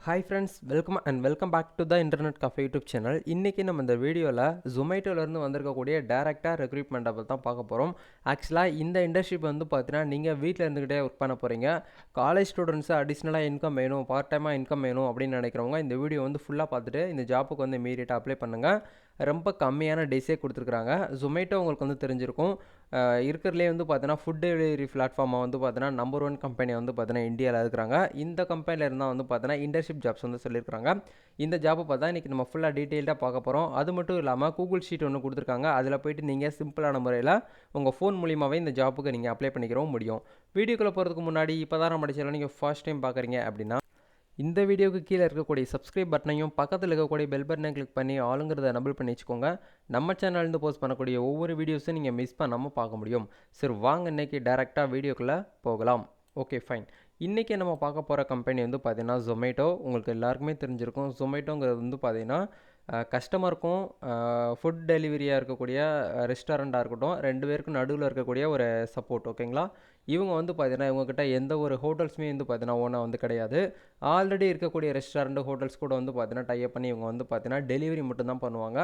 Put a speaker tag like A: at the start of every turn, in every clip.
A: Hi friends welcome and welcome back to the internet cafe YouTube channel இன்றைக்கி நம்ம இந்த வீடியோவில் ஜொமேட்டோலேருந்து வந்திருக்கக்கூடிய டேரெக்டாக ரெக்ரூட்மெண்ட்டை பற்றி தான் பார்க்க போகிறோம் ஆக்சுவலாக இந்த இண்டஸ்ட்ரிப் வந்து பார்த்தீங்கன்னா நீங்கள் வீட்டில் இருந்துக்கிட்டே ஒர்க் பண்ண போகிறீங்க காலேஜ் ஸ்டூடெண்ட்ஸு அடிஷ்னலாக இன்கம் வேணும் பார்ட் டைமாக இன்கம் வேணும் அப்படின்னு நினைக்கிறவங்க இந்த வீடியோ வந்து ஃபுல்லாக பார்த்துட்டு இந்த ஜாப்புக்கு வந்து இமீடியட்டாக அப்ளை பண்ணுங்கள் ரொம்ப கம்மியான டேஸே கொடுத்துருக்குறாங்க. ஜொமேட்டோ உங்களுக்கு வந்து தெரிஞ்சிருக்கும். இருக்கிறதுலே வந்து பார்த்தீங்கன்னா ஃபுட் டெலிவரி பிளாட்ஃபார்மாக வந்து பார்த்தீங்கன்னா நம்பர் ஒன் கம்பெனி வந்து பார்த்தீங்கன்னா இந்தியாவில் இருக்கிறாங்க. இந்த கம்பெனியில் இருந்தால் வந்து பார்த்தீங்கன்னா இன்டர்ஷிப் ஜாப்ஸ் வந்து சொல்லியிருக்காங்க இந்த ஜாப்பை பார்த்தா இன்றைக்கி நம்ம ஃபுல்லாக டீட்டெயில்டாக பார்க்க போகிறோம் அது மட்டும் இல்லாமல் கூகுள் ஷீட் ஒன்று கொடுத்துருக்காங்க. அதில் போயிட்டு நீங்கள் சிம்பிளான முறையில் உங்கள் ஃபோன் மூலியமாகவே இந்த ஜாப்புக்கு நீங்கள் அப்ளை பண்ணிக்கிறவும் முடியும். வீடியோக்குள்ளே போகிறதுக்கு முன்னாடி இப்போ தான் நம்ம சேனல் நீங்கள் ஃபர்ஸ்ட் டைம் பார்க்குறீங்க அப்படின்னா இந்த வீடியோக்கு கீழே இருக்கக்கூடிய சப்ஸ்கிரைப் பட்டனையும் பக்கத்தில் இருக்கக்கூடிய பெல் பட்டனை கிளிக் பண்ணி ஆளுங்கிறத நபிள் பண்ணி வச்சுக்கோங்க. நம்ம சேனல்லேருந்து போஸ்ட் பண்ணக்கூடிய ஒவ்வொரு வீடியோஸும் நீங்கள் மிஸ் பண்ணாமல் பார்க்க முடியும். சரி வாங்க இன்னைக்கு டேரெக்டாக வீடியோக்குள்ளே போகலாம். ஓகே ஃபைன் இன்றைக்கி நம்ம பார்க்க போகிற கம்பெனி வந்து பார்த்தீங்கன்னா ஜொமேட்டோ உங்களுக்கு எல்லாருக்குமே தெரிஞ்சிருக்கும். ஜொமேட்டோங்கிறது வந்து பார்த்திங்கன்னா கஸ்டமருக்கும் ஃபுட் டெலிவரியாக இருக்கக்கூடிய ரெஸ்டாரண்ட்டாக இருக்கட்டும் ரெண்டு பேருக்கும் நடுவில் இருக்கக்கூடிய ஒரு சப்போர்ட் ஓகேங்களா இவங்க வந்து பார்த்தீங்கன்னா இவங்ககிட்ட எந்த ஒரு ஹோட்டல்ஸுமே வந்து பார்த்தீங்கன்னா ஓனாக வந்து கிடையாது. ஆல்ரெடி இருக்கக்கூடிய ரெஸ்டாரண்ட் ஹோட்டல்ஸ் கூட வந்து பார்த்தீங்கன்னா டைப் பண்ணி இவங்க வந்து பார்த்தீங்கன்னா டெலிவரி மட்டும்தான் பண்ணுவாங்க.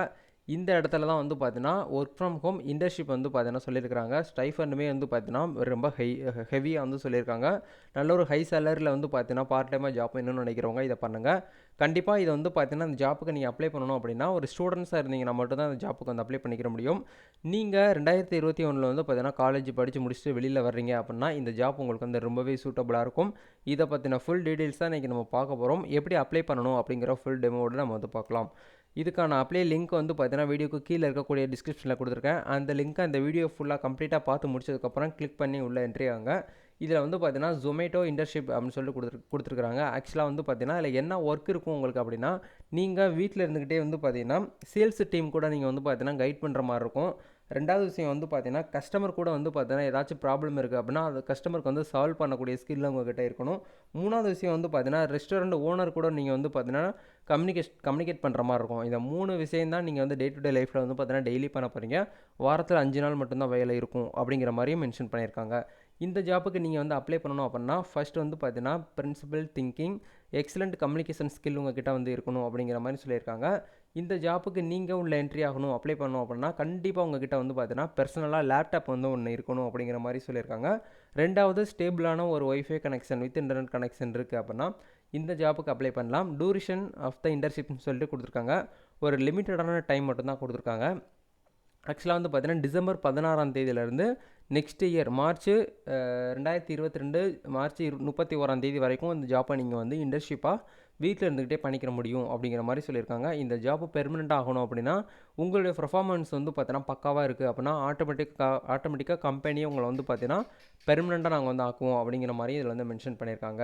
A: இந்த இடத்துல தான் வந்து பார்த்தீங்கன்னா ஒர்க் ஃப்ரம் ஹோம் இன்டர்ன்ஷிப் வந்து பார்த்தீங்கன்னா சொல்லியிருக்காங்க ஸ்டைஃபண்டுமே வந்து பார்த்தீங்கன்னா ரொம்ப ஹை ஹெவியாக வந்து சொல்லியிருக்காங்க. நல்ல ஒரு ஹை சேலரியில் வந்து பார்த்தீங்கன்னா பார்ட் டைமாக ஜாப் என்னன்னு நினைக்கிறவங்க இதை பண்ணுங்கள் கண்டிப்பாக இதை வந்து பார்த்தீங்கன்னா அந்த ஜாப்புக்கு நீங்கள் அப்ளை பண்ணணும் அப்படின்னா ஒரு ஸ்டூடெண்ட்ஸாக இருந்தீங்கன்னா மட்டும்தான் அந்த ஜாப்புக்கு வந்து அப்ளை பண்ணிக்கிற முடியும். நீங்கள் ரெண்டாயிரத்தி இருபத்தி ஒன்றில் வந்து பார்த்தீங்கன்னா காலேஜ் படித்து முடிச்சுட்டு வெளியில் வர்றீங்க அப்படின்னா இந்த ஜாப் உங்களுக்கு வந்து ரொம்பவே சூட்டபுளாக இருக்கும். இதை பற்றின ஃபுல் டீட்டெயில்ஸ் தான் இன்றைக்கி நம்ம பார்க்க போகிறோம் எப்படி அப்ளை பண்ணணும் அப்படிங்கிற ஃபுல் டெமோவோடு நம்ம வந்து பார்க்கலாம். இதுக்கான அப்ளை லிங்க் வந்து பார்த்தீங்கன்னா வீடியோக்கு கீழே இருக்கக்கூடிய டிஸ்கிரிப்ஷனில் கொடுத்துருக்கேன். அந்த லிங்க்கை அந்த வீடியோ ஃபுல்லாக கம்ப்ளீட்டாக பார்த்து முடிச்சதுக்கப்புறம் கிளிக் பண்ணி உள்ளே என்ட்ரி ஆகுங்க. இதில் வந்து பார்த்தீங்கன்னா ஜொமேட்டோ இன்டர்ஷிப் அப்படின்னு சொல்லி கொடுத்துரு கொடுத்துருக்குறாங்க. ஆக்சுவலாக வந்து பார்த்தீங்கன்னா அதில் என்ன ஒர்க் இருக்கும் உங்களுக்கு அப்படின்னா நீங்கள் வீட்டில் இருந்துக்கிட்டே வந்து பார்த்தீங்கன்னா சேல்ஸ் டீம் கூட நீங்கள் வந்து பார்த்தீங்கன்னா கைட் பண்ணுற மாதிரி இருக்கும். ரெண்டாவது விஷயம் வந்து பார்த்தீங்கன்னா கஸ்டமர் கூட வந்து பார்த்தீங்கன்னா ஏதாச்சும் ப்ராப்ளம் இருக்குது அப்படின்னா அது கஸ்டமருக்கு வந்து சால்வ் பண்ணக்கூடிய ஸ்கில் உங்ககிட்ட இருக்கணும். மூணாவது விஷயம் வந்து பார்த்தீங்கன்னா ரெஸ்டாரண்ட் ஓனர் கூட நீங்கள் வந்து பார்த்தீங்கன்னா கம்யூனிகேஷன் கம்யூனிகேட் பண்ணுற மாதிரி இருக்கும். இந்த மூணு விஷயம் தான் நீங்கள் வந்து டே டு டே லைஃப்பில் வந்து பார்த்தீங்கன்னா டெய்லி பண்ண போகிறீங்க வாரத்தில் அஞ்சு நாள் மட்டும்தான் வேலை இருக்கும் அப்படிங்கிற மாதிரியும் மென்ஷன் பண்ணியிருக்காங்க. இந்த ஜாப்புக்கு நீங்கள் வந்து அப்ளை பண்ணணும் அப்படின்னா ஃபர்ஸ்ட் வந்து பார்த்தீங்கன்னா principal thinking excellent communication skill உங்ககிட்ட வந்து இருக்கணும் அப்படிங்கிற மாதிரி சொல்லியிருக்காங்க. இந்த ஜாப்புக்கு நீங்கள் உள்ள என்ட்ரி ஆகணும் அப்ளை பண்ணணும் அப்படின்னா கண்டிப்பாக உங்ககிட்ட வந்து பார்த்தீங்கன்னா பர்சனலாக லேப்டாப் வந்து ஒன்று இருக்கணும் அப்படிங்கிற மாதிரி சொல்லியிருக்காங்க. ரெண்டாவது ஸ்டேபிளான ஒரு wifi connection with internet connection இருக்குது அப்படின்னா இந்த ஜாப்புக்கு அப்ளை பண்ணலாம். டூரிஷன் ஆஃப் த இன்டர்ன்ஷிப்னு சொல்லிட்டு கொடுத்துருக்காங்க. ஒரு லிமிட்டடான டைம் மட்டும்தான் கொடுத்துருக்காங்க. ஆக்சுவலாக வந்து பார்த்திங்கன்னா டிசம்பர் பதினாறாம் தேதியிலேருந்து நெக்ஸ்ட் இயர் மார்ச் ரெண்டாயிரத்தி இருபத்தி ரெண்டு மார்ச் இரு முப்பத்தி ஓராம் தேதி வரைக்கும் இந்த ஜாப்பை நீங்கள் வந்து இன்டர்ன்ஷிப்பாக வீட்டில் இருந்துக்கிட்டே பண்ணிக்கிற முடியும் அப்படிங்கிற மாதிரி சொல்லியிருக்காங்க. இந்த ஜாப்பு பெர்மனெண்ட் ஆகணும் அப்படின்னா உங்களுடைய பர்ஃபார்மன்ஸ் வந்து பார்த்தீங்கன்னா பக்காவாக இருக்குது அப்படின்னா ஆட்டோமேட்டிக்காக ஆட்டோமேட்டிக்காக கம்பெனியை உங்களை வந்து பார்த்தீங்கன்னா பெர்மனெண்ட்டாக நாங்கள் வந்து ஆக்குவோம் அப்படிங்கிற மாதிரி இதில் வந்து மென்ஷன் பண்ணியிருக்காங்க.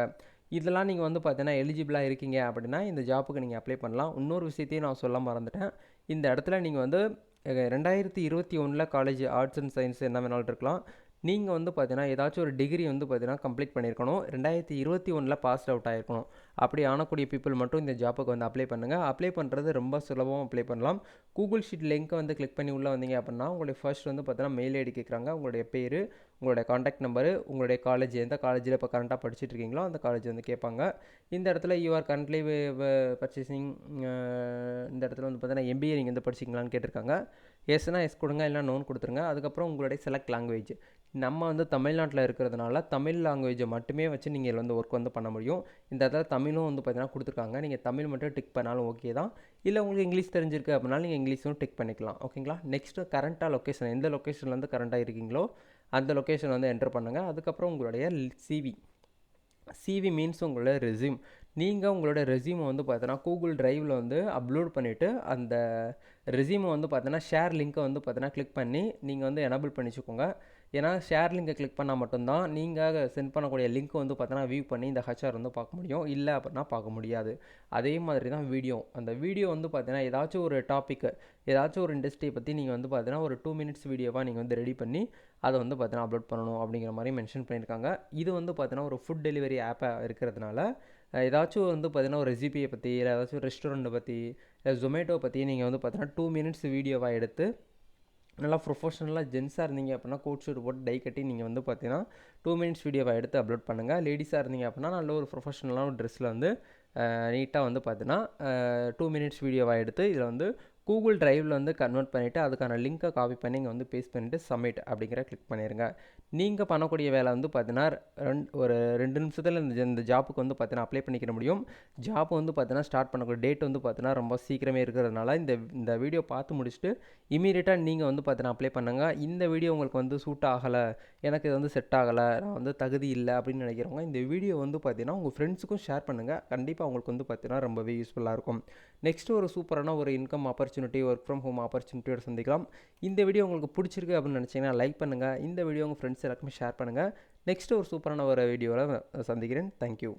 A: இதெல்லாம் நீங்கள் வந்து பார்த்தீங்கன்னா எலிஜிபிளாக இருக்கீங்க அப்படின்னா இந்த ஜாப்புக்கு நீங்கள் அப்ளை பண்ணலாம். இன்னொரு விஷயத்தையும் நான் சொல்ல மறந்துட்டேன். இந்த இடத்துல நீங்கள் வந்து ரெண்டாயிரத்தி இருபத்தி ஒன்றில் காலேஜ் ஆர்ட்ஸ் அண்ட் சயின்ஸ் என்ன வேணாலும் இருக்கலாம். நீங்கள் வந்து பார்த்தீங்கன்னா ஏதாச்சும் ஒரு டிகிரி வந்து பார்த்தீங்கன்னா கம்ப்ளீட் பண்ணியிருக்கணும். ரெண்டாயிரத்தி இருபத்தி ஒன்றில் பாஸ் அவுட் ஆகிருக்கணும் அப்படி ஆனக்கூடிய பீப்புள் மட்டும் இந்த ஜாப்புக்கு வந்து அப்ளை பண்ணுங்கள் அப்ளை பண்ணுறது ரொம்ப சுலபமாக அப்ளை பண்ணலாம். கூகுள் ஷீட் லிங்க்கை வந்து கிளிக் பண்ணி உள்ளே வந்தீங்க அப்படின்னா உங்களுடைய ஃபர்ஸ்ட் வந்து பார்த்தீங்கன்னா மெயில் ஐடி கேட்குறாங்க உங்களுடைய பேர் உங்களுடைய காண்டாக்ட் நம்பரு உங்களுடைய காலேஜ் எந்த காலேஜில் இப்போ கரண்ட்டாக படிச்சுட்டு இருக்கீங்களோ அந்த காலேஜ் வந்து கேட்பாங்க. இந்த இடத்துல யூஆர் கரண்ட்லி பர்ச்சேசிங் இந்த இடத்துல வந்து பார்த்தீங்கன்னா எம்பிஏ நீங்கள் வந்து படிச்சிங்களான்னு கேட்டிருக்காங்க. எஸ்னா எஸ் கொடுங்க இல்லைனா நோன் கொடுத்துருங்க. அதுக்கப்புறம் உங்களுடைய செலக்ட் லாங்குவேஜ் நம்ம வந்து தமிழ்நாட்டில் இருக்கிறதுனால தமிழ் லாங்குவேஜை மட்டுமே வச்சு நீங்கள் இதில் வந்து ஒர்க் வந்து பண்ண முடியும். இந்த இடத்துல தமிழும் வந்து பார்த்தீங்கன்னா கொடுத்துருக்காங்க. நீங்கள் தமிழ் மட்டும் டிக் பண்ணாலும் ஓகே தான். இல்லை உங்களுக்கு இங்கிலீஷ் தெரிஞ்சிருக்கு அப்படின்னாலும் நீங்கள் இங்கிலீஷும் டிக் பண்ணிக்கலாம். ஓகேங்களா நெக்ஸ்ட்டு கரண்ட்டாக லொக்கேஷன் எந்த லொக்கேஷன்லேருந்து கரண்ட்டாக இருக்கீங்களோ அந்த லொக்கேஷன் வந்து என்டர் பண்ணுங்கள் அதுக்கப்புறம் உங்களுடைய சிவி சிவி மீன்ஸ் உங்களோட ரெஸ்யூம் நீங்கள் உங்களோட ரெஸ்யூமை வந்து பார்த்தீங்கன்னா கூகுள் ட்ரைவில் வந்து அப்லோட் பண்ணிவிட்டு அந்த ரெஸ்யூமை வந்து பார்த்தீங்கன்னா ஷேர் லிங்க்கை வந்து பார்த்தீங்கன்னா கிளிக் பண்ணி நீங்கள் வந்து எனபிள் பண்ணிச்சுக்கோங்க. ஏன்னா ஷேர் லிங்கை கிளிக் பண்ணால் மட்டும்தான் நீங்கள் சென்ட் பண்ணக்கூடிய லிங்க் வந்து பார்த்தீங்கன்னா வியூ பண்ணி இந்த ஹச்ஆர் வந்து பார்க்க முடியும். இல்லை அப்படின்னா பார்க்க முடியாது. அதே மாதிரி தான் வீடியோ அந்த வீடியோ வந்து பார்த்தீங்கன்னா ஏதாச்சும் ஒரு டாப்பிக்கு ஏதாச்சும் ஒரு இண்டஸ்ட்ரியை பற்றி நீங்கள் வந்து பார்த்தீங்கன்னா ஒரு டூ மினிட்ஸ் வீடியோவாக நீங்கள் வந்து ரெடி பண்ணி அதை வந்து பார்த்தீங்கன்னா அப்லோட் பண்ணணும் அப்படிங்கிற மாதிரி மென்ஷன் பண்ணியிருக்காங்க. இது வந்து பார்த்தீங்கன்னா ஒரு ஃபுட் டெலிவரி ஆப்பாக இருக்கிறதுனால ஏதாச்சும் வந்து பார்த்தீங்கன்னா ஒரு ரெசிபியை பற்றி இல்லை ஏதாச்சும் ரெஸ்டாரண்ட்டை பற்றி இல்லை ஜொமேட்டோ பற்றி நீங்கள் வந்து பார்த்தீங்கன்னா டூ மினிட்ஸ் வீடியோவாக எடுத்து நல்லா ப்ரொஃபஷனலாக ஜென்ஸாக இருந்தீங்க அப்படின்னா கோட் ஷூட் போட்டு டை கட்டி நீங்கள் வந்து பார்த்தீங்கன்னா டூ மினிட்ஸ் வீடியோவை எடுத்து அப்லோட் பண்ணுங்கள் லேடிஸாக இருந்தீங்க அப்படின்னா நல்ல ஒரு ப்ரொஃபஷனலான ஒரு ட்ரெஸ்ஸில் வந்து நீட்டாக வந்து பார்த்தீங்கன்னா டூ மினிட்ஸ் வீடியோவாக எடுத்து இதில் வந்து கூகுள் டிரைவில் வந்து கன்வெர்ட் பண்ணிவிட்டு அதுக்கான லிங்க்கை காப்பி பண்ணி இங்கே வந்து பேஸ்ட் பண்ணிவிட்டு சப்மிட் அப்படிங்கிற கிளிக் பண்ணிடுங்க நீங்கள் பண்ணக்கூடிய வேலை வந்து பார்த்தீங்கன்னா ரெண்டு ஒரு ரெண்டு நிமிஷத்தில் இந்த இந்த ஜாப்புக்கு வந்து பார்த்தீங்கன்னா அப்ளை பண்ணிக்கிற முடியும். ஜாப் வந்து பார்த்தீங்கன்னா ஸ்டார்ட் பண்ணக்கூடிய டேட் வந்து பார்த்தீங்கன்னா ரொம்ப சீக்கிரமே இருக்கிறதுனால இந்த இந்த வீடியோ பார்த்து முடிச்சுட்டு இமீடியட்டாக நீங்கள் வந்து பார்த்தீங்கன்னா அப்ளை பண்ணுங்கள் இந்த வீடியோ உங்களுக்கு வந்து சூட் ஆகலை எனக்கு இது வந்து செட் ஆகலை நான் வந்து தகுதி இல்லை அப்படின்னு நினைக்கிறவங்க இந்த வீடியோ வந்து பார்த்தீங்கன்னா உங்கள் ஃப்ரெண்ட்ஸுக்கும் ஷேர் பண்ணுங்கள் கண்டிப்பாக உங்களுக்கு வந்து பார்த்தீங்கன்னா ரொம்பவே யூஸ்ஃபுல்லாக இருக்கும். நெக்ஸ்ட்டு ஒரு சூப்பரான ஒரு income opportunity work from home ஆப்பர்ச்சுனிட்டியோட சந்திக்கலாம். இந்த வீடியோ உங்களுக்கு பிடிச்சிருக்கு அப்படின்னு நினச்சிங்கன்னா லைக் பண்ணுங்கள் இந்த வீடியோ உங்கள் ஃப்ரெண்ட்ஸ் எல்லாருக்குமே ஷேர் பண்ணுங்கள் நெக்ஸ்ட்டு ஒரு சூப்பரான ஒரு வீடியோவில் சந்திக்கிறேன். தேங்க்யூ